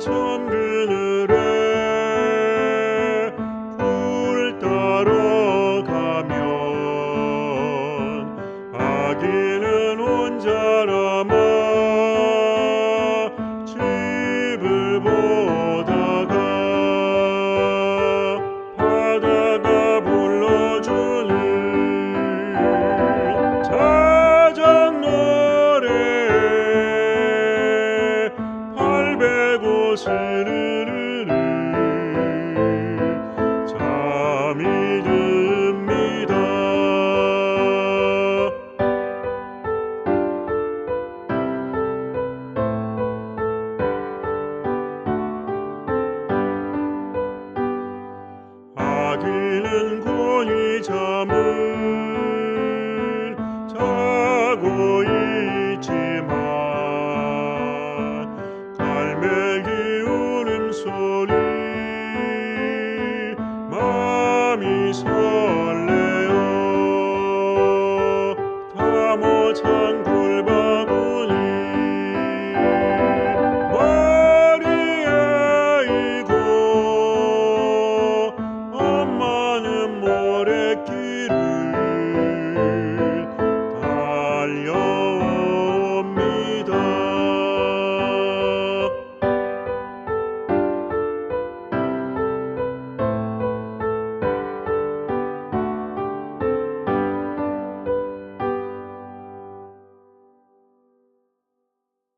섬 그늘에 굴 따러 가면 아기는 혼자라 스르르르. 잠이 듭니다. 잠을 자고 할렐루야 다모 창불 바구니 마리아이고 엄마는 모래길을